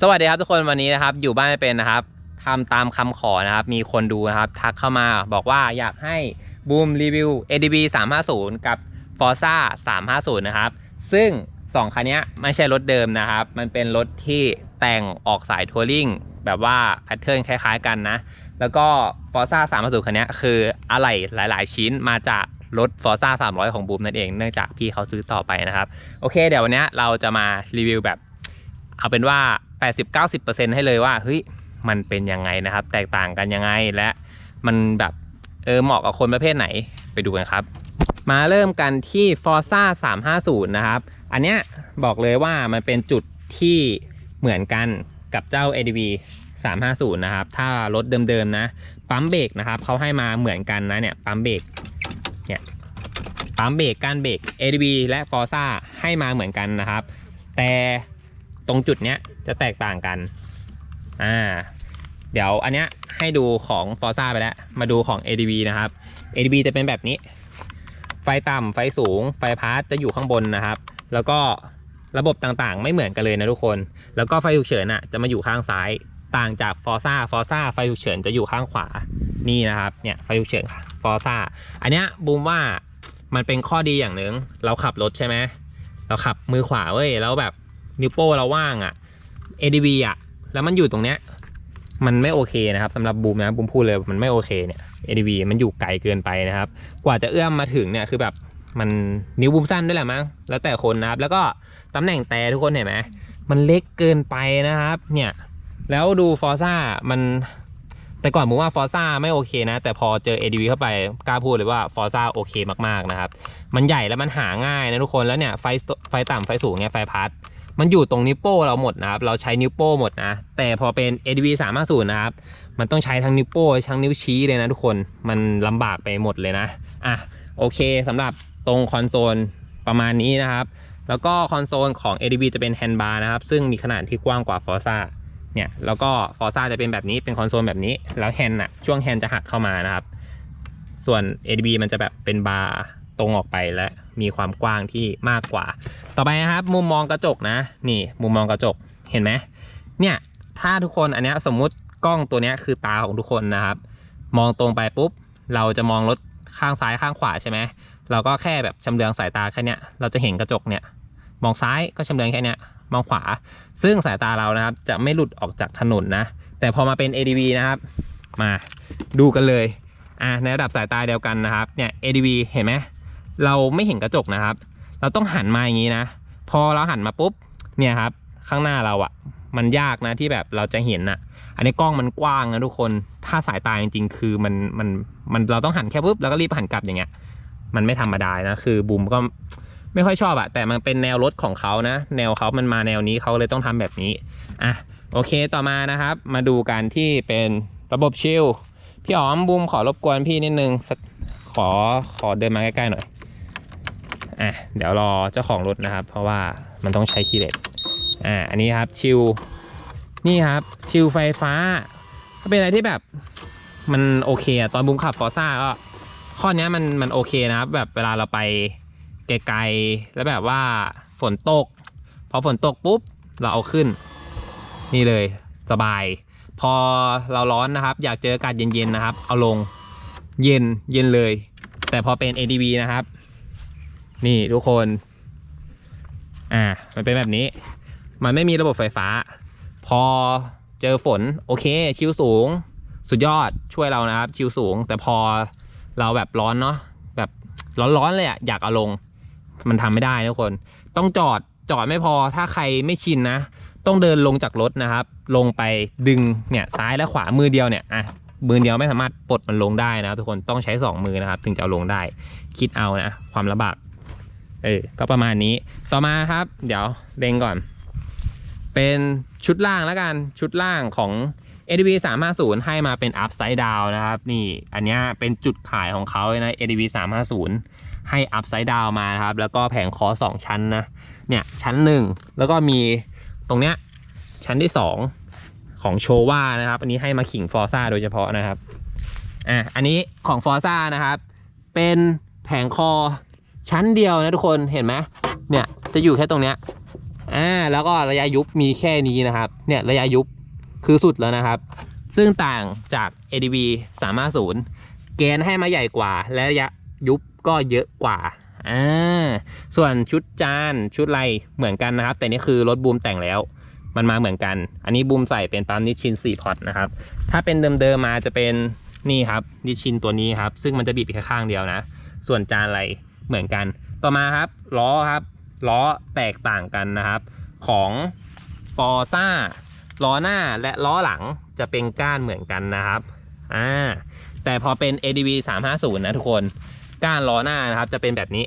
สวัสดีครับทุกคนวันนี้นะครับ อยู่บ้านไม่เป็นนะครับทำตามคำขอนะครับ มีคนดูนะครับ ทักเข้ามาบอกว่าอยากให้บูมรีวิว ADB 350 กับ Forza 350 นะครับ ซึ่ง 2 คันนี้ไม่ใช่รถเดิมนะครับ มันเป็นรถที่แต่งออกสายทัวริงแบบว่าแพทเทิร์นคล้ายๆกันนะ แล้วก็ Forza 350 คันนี้คืออะไหล่หลาย ๆ ชิ้นมาจากรถ Forza 300 ของบูมนั่นเองเนื่องจากพี่เขาซื้อต่อไปนะครับ โอเค เดี๋ยววันนี้เราจะมารีวิวแบบ เอาเป็นว่า 80-90%ให้เลยว่าเฮ้ยมันเป็นยังไงนะครับ แตกต่างกันยังไงและมันแบบเออเหมาะกับคนประเภทไหนไปดูกันครับ มาเริ่มกันที่ Forza 350 นะครับ อันเนี้ยบอกเลยว่ามันเป็นจุดที่เหมือนกันกับเจ้า ADV 350 นะครับ ถ้ารถเดิมๆนะ ปั๊มเบรกนะครับเขาให้มาเหมือนกันนะเนี่ยปั๊มเบรกเนี่ยปั๊มเบรกการเบรก ADV และ Forza ให้มาเหมือนกันนะครับ แต่ ตรงจุดเนี้ยจะแตกต่างกันอ่าเดี๋ยวอันเนี้ยให้ดูของ Forza ไปแล้ว มาดูของ ADB นะครับ ADB จะเป็นแบบนี้ ไฟต่ำไฟสูง ไฟพาร์ทจะอยู่ข้างบนนะครับ แล้วก็ระบบต่างๆ ไม่เหมือนกันเลยนะทุกคน แล้วก็ไฟฉุกเฉินอะจะมาอยู่ข้างซ้าย ต่างจาก Forza Forza ไฟฉุกเฉินจะอยู่ข้างขวา นี่นะครับ เนี่ยไฟฉุกเฉิน Forza อันเนี้ยบูมว่ามันเป็นข้อดีอย่างหนึ่งเราขับรถใช่ไหม เราขับมือขวาเว้ย แล้วแบบ นิ้วโป้เราว่างอะ่ะ ADB อะ แล้วมันอยู่ตรงเนี้ย มันไม่โอเคนะครับสำหรับบูมนะบูมพูดเลยมันไม่โอเคเนี่ย ADB มันอยู่ไกลเกินไปนะครับ กว่าจะเอื้อมมาถึงเนี่ยคือแบบมันนิ้วบูมสั้นด้วยแหละมั้งแล้วแต่คนนะครับ แล้วก็ตำแหน่งแต่ทุกคนเห็นไหมมันเล็กเกินไปนะครับ เนี่ย แล้วดูฟอร์ซ่ามันแต่ก่อนผมว่าฟอร์ซ่าไม่โอเคนะ แต่พอเจอ ADV เข้าไปกล้าพูดเลยว่าฟอร์ซ่าโอเคมากๆนะครับ มันใหญ่แล้วมันหาง่ายนะทุกคนแล้วเนี่ยไฟไฟต่ำไฟสูงเนี่ยไฟพัด มันอยู่ตรงนิ้วโป้เราหมดนะครับ เราใช้นิ้วโป้หมดนะ แต่พอเป็น ADV 350นะครับ มันต้องใช้ทั้งนิ้วโป้ทั้งนิ้วชี้เลยนะทุกคน มันลำบากไปหมดเลยนะ อะ โอเคสำหรับตรงคอนโซลประมาณนี้นะครับ แล้วก็คอนโซลของ ADV จะเป็นแฮนด์บาร์นะครับ ซึ่งมีขนาดที่กว้างกว่า Forza เนี่ย แล้วก็ Forza จะเป็นแบบนี้ เป็นคอนโซลแบบนี้ แล้วแฮนด์อะช่วงแฮนด์จะหักเข้ามานะครับ ส่วน ADB มันจะแบบเป็นบาร์ ตรงออกไปและมีความกว้างที่มากกว่า ต่อไปนะครับ มุมมองกระจกนะ นี่มุมมองกระจกเห็นไหมเนี่ยถ้าทุกคนอันนี้สมมุติกล้องตัวนี้คือตาของทุกคนนะครับ มองตรงไปปุ๊บ เราจะมองรถข้างซ้ายข้างขวาใช่ไหมเราก็แค่แบบชำเลืองสายตาแค่เนี้ยเราจะเห็นกระจกเนี่ย มองซ้ายก็ชำเลืองแค่เนี้ยมองขวา ซึ่งสายตาเรานะครับ จะไม่หลุดออกจากถนนนะ แต่พอมาเป็น ADV นะครับ มาดูกันเลยอะในระดับสายตาเดียวกันนะครับเนี่ย ADV เห็นไหม เราไม่เห็นกระจกนะครับ เราต้องหันมาอย่างนี้นะ พอเราหันมาปุ๊บเนี่ยครับ ข้างหน้าเราอะ่ะ มันยากนะที่แบบเราจะเห็นอะ อันนี้กล้องมันกว้างนะทุกคนถ้าสายตาจริงๆ คือมันมันมันเราต้องหันแค่ปุ๊บแล้วก็รีบหันกลับอย่างเงี้ย มันไม่ธรรมดานะคือบูมก็ไม่ค่อยชอบอะแต่มันเป็นแนวรถของเขานะ แนวเขามันมาแนวนี้เขาเลยต้องทำแบบนี้อะโอเคต่อมานะครับ มาดูกันที่เป็นระบบชิลพี่อ๋อมบูมขอรบกวนพี่นิดนึงขอขอเดินมาใกล้ๆหน่อย อะเดี๋ยวรอเจ้าของรถนะครับ เพราะว่ามันต้องใช้คีย์เลสอ่าอันนี้ครับชิลนี่ครับชิลไฟฟ้า ก็เป็นอะไรที่แบบมันโอเคอะตอนบูมขับฟอร์ซ่าก็ข้อนี้มันมันโอเคนะครับ แบบเวลาเราไปไกลๆแล้วแบบว่าฝนตก พอฝนตกปุ๊บเราเอาขึ้น นี่เลยสบาย พอเราร้อนนะครับ อยากเจออากาศเย็นๆนะครับ เอาลงเย็นเย็นเลย แต่พอเป็น ADV นะครับ นี่ทุกคน อ่า มันเป็นแบบนี้ มันไม่มีระบบไฟฟ้า พอเจอฝนโอเค ชิวสูง สุดยอดช่วยเรานะครับ ชิวสูง แต่พอเราแบบร้อนเนาะแบบร้อนๆเลยอะอยากเอาลง มันทำไม่ได้ทุกคน ต้องจอดจอดไม่พอถ้าใครไม่ชินนะ ต้องเดินลงจากรถนะครับ ลงไปดึงเนี่ยซ้ายและขวามือเดียวเนี่ยอะมือเดียวไม่สามารถปลดมันลงได้นะครับทุกคนต้องใช้สองมือนะครับ ถึงจะเอาลงได้ คิดเอานะ ความลำบาก เออก็ประมาณนี้ต่อมาครับ เดี๋ยวเด้งก่อน เป็นชุดล่างแล้วกันชุดล่างของ ADV 350 ให้มาเป็น upside down นะครับ นี่อันนี้เป็นจุดขายของเขาเลยนะ ADV 350 ให้ upside down มานะครับ แล้วก็แผงคอสองชั้นนะ เนี่ยชั้นหนึ่งแล้วก็มีตรงเนี้ยชั้นที่สองของโชว่านะครับ อันนี้ให้มาขิงฟอร์ซ่าโดยเฉพาะนะครับ อะอันนี้ของฟอร์ซ่านะครับ เป็นแผงคอ ชั้นเดียวนะทุกคนเห็นไหมเนี่ยจะอยู่แค่ตรงเนี้ยอ่าแล้วก็ระยะยุบมีแค่นี้นะครับ เนี่ยระยะยุบคือสุดแล้วนะครับ ซึ่งต่างจาก ADV 350 เกณฑ์ให้มาใหญ่กว่า และระยะยุบก็เยอะกว่าอ่าส่วนชุดจานชุดไรเหมือนกันนะครับ แต่นี่คือรถบูมแต่งแล้ว มันมาเหมือนกัน อันนี้บูมใส่เป็นปั๊มนิชชิน4พอตนะครับ ถ้าเป็นเดิมๆมาจะเป็นนี่ครับนิชชินตัวนี้ครับ ซึ่งมันจะบีบแค่ข้างเดียวนะ ส่วนจานไร เหมือนกัน ต่อมาครับล้อครับล้อแตกต่างกันนะครับ ของฟอร์ซ่าล้อหน้าและล้อหลังจะเป็นก้านเหมือนกันนะครับอ่าแต่พอเป็น ADV 350 นะทุกคนก้านล้อหน้านะครับจะเป็นแบบนี้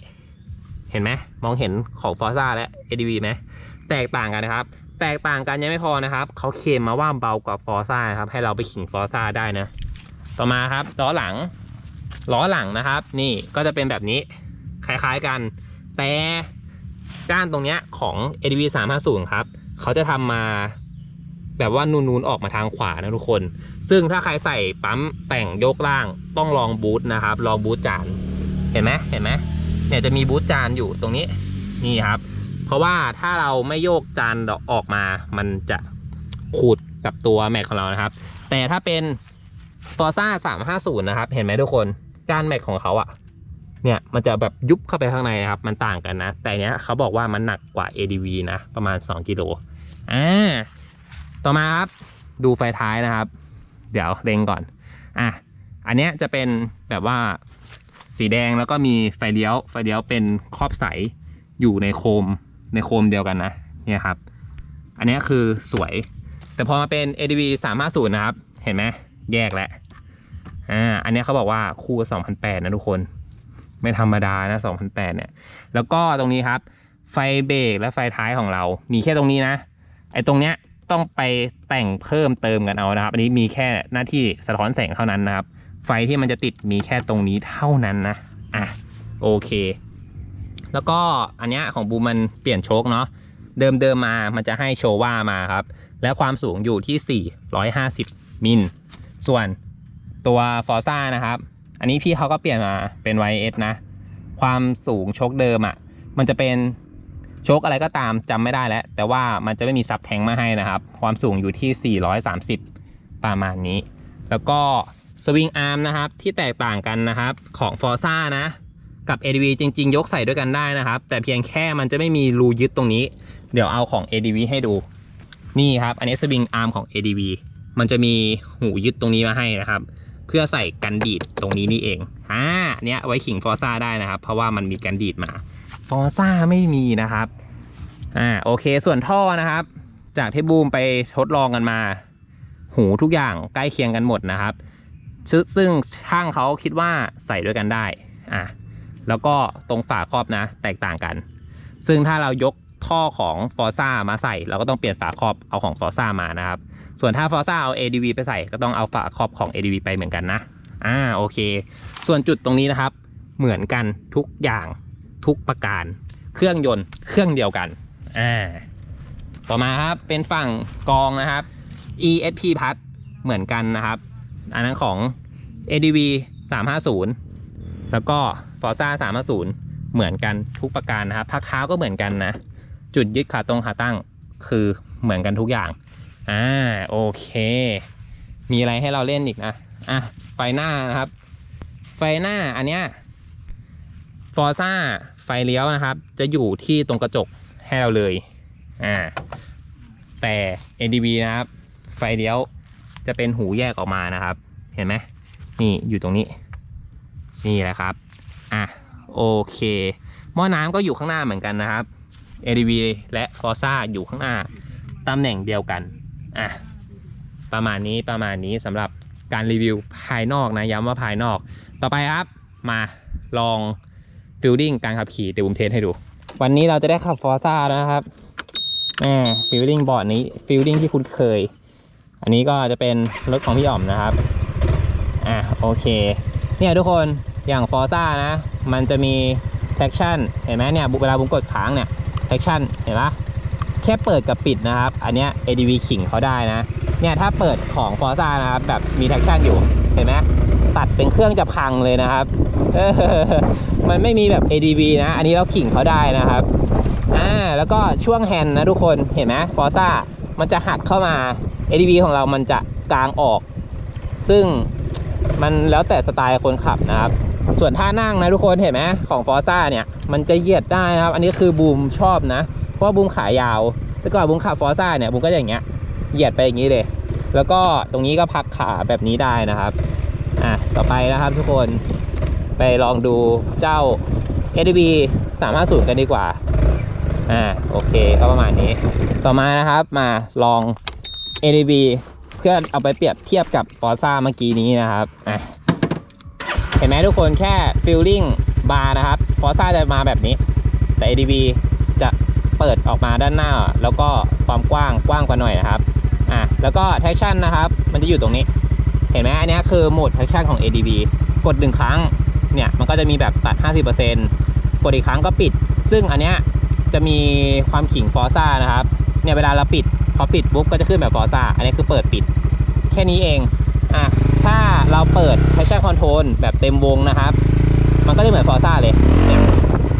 เห็นไหมมองเห็นของฟอร์ซ่าและ ADV ไหมแตกต่างกันนะครับ แตกต่างกันยังไม่พอนะครับเขาเคลมมาว่าเบากว่าฟอร์ซ่าครับให้เราไปขิงฟอร์ซ่าได้นะต่อมาครับล้อหลังล้อหลังนะครับ นี่ก็จะเป็นแบบนี้ คล้ายๆกัน แต่ก้านตรงเนี้ยของ ADV 350ครับ เขาจะทำมาแบบว่านูนๆออกมาทางขวานะทุกคน ซึ่งถ้าใครใส่ปั๊มแต่งยกล่างต้องลองบูทนะครับ ลองบูทจาน เห็นไหมเห็นไหมเนี่ยจะมีบูทจานอยู่ตรงนี้ นี่ครับ เพราะว่าถ้าเราไม่โยกจานออกมา มันจะขูดกับตัวแม็กของเรานะครับ แต่ถ้าเป็น Forza 350 นะครับ เห็นไหมทุกคนก้านแม็กของเขาอะ เนี่ยมันจะแบบยุบเข้าไปข้างในนะครับ มันต่างกันนะ แต่เนี้ยเขาบอกว่ามันหนักกว่า ADV นะ ประมาณ 2กิโลอ่าต่อมาครับ ดูไฟท้ายนะครับ เดี๋ยวเร่งก่อนอะอันเนี้ยจะเป็นแบบว่าสีแดงแล้วก็มีไฟเลี้ยว ไฟเลี้ยวเป็นครอบใสอยู่ในโคมในโคมเดียวกันนะเนี่ยครับ อันเนี้ยคือสวย แต่พอมาเป็น ADV 350นะครับ เห็นไหมแยกแล้วอ่าอันเนี้ยเขาบอกว่าคู่2008นะทุกคน ไม่ธรรมดานะ2008เนี่ย แล้วก็ตรงนี้ครับ ไฟเบรกและไฟท้ายของเรา มีแค่ตรงนี้นะ ไอ้ตรงเนี้ยต้องไปแต่งเพิ่มเติมกันเอานะครับ อันนี้มีแค่หน้าที่สะท้อนแสงเท่านั้นนะครับ ไฟที่มันจะติดมีแค่ตรงนี้เท่านั้นนะ อะโอเค แล้วก็อันเนี้ยของบูมันเปลี่ยนโชคเนาะ เดิมเดิมมา มันจะให้โชว่ามาครับ และความสูงอยู่ที่ 450 มิล ส่วนตัว f o r z a นะครับ อันนี้พี่เขาก็เปลี่ยนมาเป็น YS นะ ความสูงชคเดิมอะ่ะ มันจะเป็นชคอะไรก็ตามจำไม่ได้แล้ว แต่ว่ามันจะไม่มีซับแทงมาให้นะครับ ความสูงอยู่ที่ 430 ประมาณนี้ แล้วก็สวิงอาร์มนะครับที่แตกต่างกันนะครับของ f o r z a นะ กับ ADV จริง ๆ ยกใส่ด้วยกันได้นะครับ แต่เพียงแค่มันจะไม่มีรูยึดตรงนี้ เดี๋ยวเอาของ ADV ให้ดู นี่ครับ อันนี้สวิงอาร์มของ ADV มันจะมีหูยึดตรงนี้มาให้นะครับ เพื่อใส่กันดีดตรงนี้นี่เองอ่าเนี้ยไว้ขิงฟอซ่าได้นะครับ เพราะว่ามันมีกันดีดมา ฟอซ่าไม่มีนะครับอ่าโอเคส่วนท่อนะครับ จากที่บูมไปทดลองกันมา หูทุกอย่างใกล้เคียงกันหมดนะครับซึ่งซึ่งช่างเขาคิดว่าใส่ด้วยกันได้อะแล้วก็ตรงฝาครอบนะ แตกต่างกัน ซึ่งถ้าเรายก ท่อของ f o r z a มาใส่ เราก็ต้องเปลี่ยนฝาครอบเอาของ f o r z a มานะครับ ส่วนถ้า f o r z a เอา ADV ไปใส่ก็ต้องเอาฝาครอบของ ADV ไปเหมือนกันนะอ่าโอเค ส่วนจุดตรงนี้นะครับ เหมือนกันทุกอย่างทุกประการ เครื่องยนต์เครื่องเดียวกันอ่าต่อมาครับเป็นฝั่งกองนะครับ ESP พัดเหมือนกันนะครับ อันนั้นของ ADV 350 แล้วก็ Forza 350 เหมือนกันทุกประการนะครับ พักเท้าก็เหมือนกันนะ จุดยึดขาตรงขาตั้งคือเหมือนกันทุกอย่าง อ่า โอเค มีอะไรให้เราเล่นอีกนะ อะ ไฟหน้านะครับ ไฟหน้าอันเนี้ย Forza ไฟเลี้ยวนะครับ จะอยู่ที่ตรงกระจกให้เราเลย อ่า แต่ ADV นะครับ ไฟเลี้ยวจะเป็นหูแยกออกมานะครับ เห็นไหม นี่อยู่ตรงนี้ นี่แหละครับ อะ โอเค หม้อน้ำก็อยู่ข้างหน้าเหมือนกันนะครับ ADV และ Forza อยู่ข้างหน้าตำแหน่งเดียวกันอะประมาณนี้ประมาณนี้สำหรับการรีวิวภายนอกนะย้ำว่าภายนอก ต่อไปครับมาลองฟิลลิ่งการขับขี่เดี๋ยวผมเทสให้ดู วันนี้เราจะได้ขับ Forza นะครับแหมฟิลลิ่งบอร์ดนี้ฟิลลิ่งที่คุ้นเคย อันนี้ก็จะเป็นรถของพี่อ๋อมนะครับ อะโอเค เนี่ยทุกคนอย่าง Forza นะ มันจะมี traction เห็นไหมเนี่ยเวลาบุ้มกดค้างเนี่ย traction เห็นปะแค่เปิดกับปิดนะครับ อันเนี้ย ADV ขิงเขาได้นะ เนี่ยถ้าเปิดของ Forza นะครับ แบบมี traction อยู่ เห็นไหมตัดเป็นเครื่องจะพังเลยนะครับ มันไม่มีแบบ ADV นะ อันนี้เราขิงเขาได้นะครับ อ่า แล้วก็ช่วงแฮนด์นะทุกคน เห็นไหมฟอร์ซ่ามันจะหักเข้ามา ADB ของเรามันจะกลางออก ซึ่งมันแล้วแต่สไตล์คนขับนะครับ ส่วนท่านั่งนะทุกคนเห็นไหมของฟอร์ซ่าเนี่ยมันจะเหยียดได้นะครับ อันนี้คือบูมชอบนะ เพราะบูมขายาว แต่ก่อนบูมขับฟอร์ซ่าเนี่ยบูมก็อย่างเงี้ยเหยียดไปอย่างนี้เลย แล้วก็ตรงนี้ก็พักขาแบบนี้ได้นะครับอะต่อไปนะครับทุกคนไปลองดูเจ้า ADB 350 กันดีกว่าอ่าโอเคก็ประมาณนี้ ต่อมานะครับมาลอง ADB เพื่อเอาไปเปรียบเทียบกับ Forza เมื่อกี้นี้นะครับอะ เห็นไหมทุกคนแค่ feeling bar นะครับ Forza จะมาแบบนี้ แต่ ADB จะเปิดออกมาด้านหน้า แล้วก็ความกว้างกว้างกว่าหน่อยนะครับอะแล้วก็ traction นะครับ มันจะอยู่ตรงนี้ เห็นไหมอันนี้คือโหมด traction ของ ADB กดหนึ่งครั้งเนี่ยมันก็จะมีแบบตัด 50%กดอีกครั้งก็ปิด ซึ่งอันเนี้ยจะมีความขิงฟอร์ซ่านะครับเนี่ยเวลาเราปิดพอปิดปุ๊บก็จะขึ้นแบบฟอร์ซ่าอันนี้คือเปิดปิด แค่นี้เอง อะถ้าเราเปิด traction control แบบเต็มวงนะครับ มันก็จะเหมือนฟอร์ซ่าเลยเนี่ย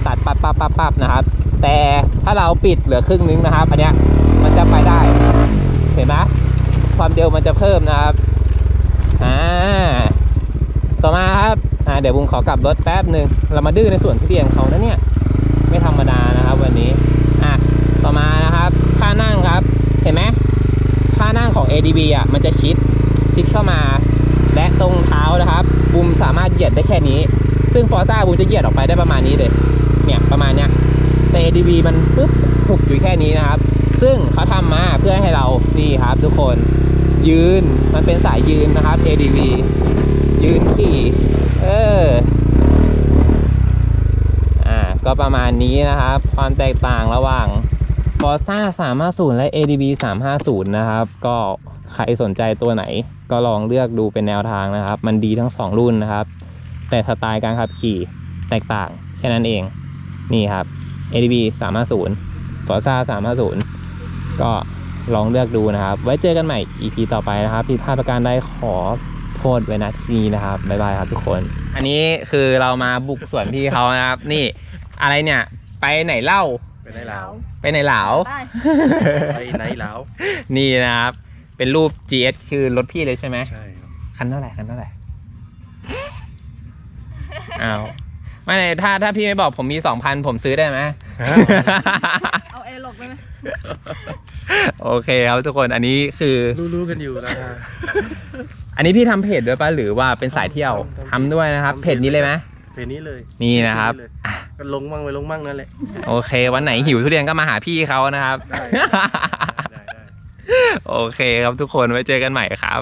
ตัดปั๊บปั๊บปั๊บปับนะครับ แต่ถ้าเราปิดเหลือครึ่งนึงนะครับ อันเนี้ยมันจะไปได้ เห็นไหมความเร็วมันจะเพิ่มนะครับอ่าต่อมาครับอ่าเดี๋ยวบุ้งขอกลับรถแป๊บหนึ่งเรามาดื้อในส่วนทุเรียนเขานะเนี่ย ไม่ธรรมดานะครับ วันนี้อะต่อมานะครับท่านั่งครับ เห็นไหมท่านั่งของ ADB อะมันจะชิด ชิดเข้ามา และตรงเท้านะครับบุมสามารถเหยียดได้แค่นี้ ซึ่งฟอร์ซ่าบุมจะเหยียดออกไปได้ประมาณนี้เลยเนี่ยประมาณเนี้ยแต่ ADB มันปุ๊บหุกอยู่แค่นี้นะครับ ซึ่งเขาทำมาเพื่อให้เรานี่ครับ ทุกคนยืนมันเป็นสายยืนนะครับ ADB ยืนขี่เอออ่าก็ประมาณนี้นะครับ ความแตกต่างระหว่าง Forza 350 และ ADB 350 นะครับ ก็ ใครสนใจตัวไหน ก็ลองเลือกดูเป็นแนวทางนะครับ มันดีทั้ง 2 รุ่นนะครับ แต่สไตล์การขับขี่แตกต่างแค่นั้นเอง นี่ครับ ADB 350 Forza 350 ก็ลองเลือกดูนะครับ ไว้เจอกันใหม่ EP ต่อไปนะครับผิดพลาดประการใดขอโทษไว้นะที่นี้นะครับ บ๊ายบายครับทุกคน อันนี้คือเรามาบุกสวนพี่เขานะครับ นี่อะไรเนี่ย ไปไหนเล่า ไปไหนลาว ไปไหนเหลาได้ไปไหนลาว นี่นะครับ เป็นรูป GS คือรถพี่เลยใช่ไหมใช่ครับคันเท่าไหร่คันเท่าไหร่อ้าวไม่เลยถ้าถ้าพี่ไม่บอกผมมีสองพันผมซื้อได้ไหม เอาเอหลกได้ไหมโอเคครับทุกคนอันนี้คือ รู้ๆกันอยู่ราคาอันนี้พี่ทำเพจด้วยปะหรือว่าเป็นสายเที่ยวทำทำด้วยนะครับ ทำเพจนี้เลยไหม เพลงนี้เลยนี่นะครับ เพลงเลยก็ลงมั่งไม่ลงมั่งนั่นแหละ โอเค วันไหนหิวทุเรียนก็มาหาพี่เขานะครับ ได้ได้ได้ โอเคครับทุกคนไว้เจอกันใหม่ครับ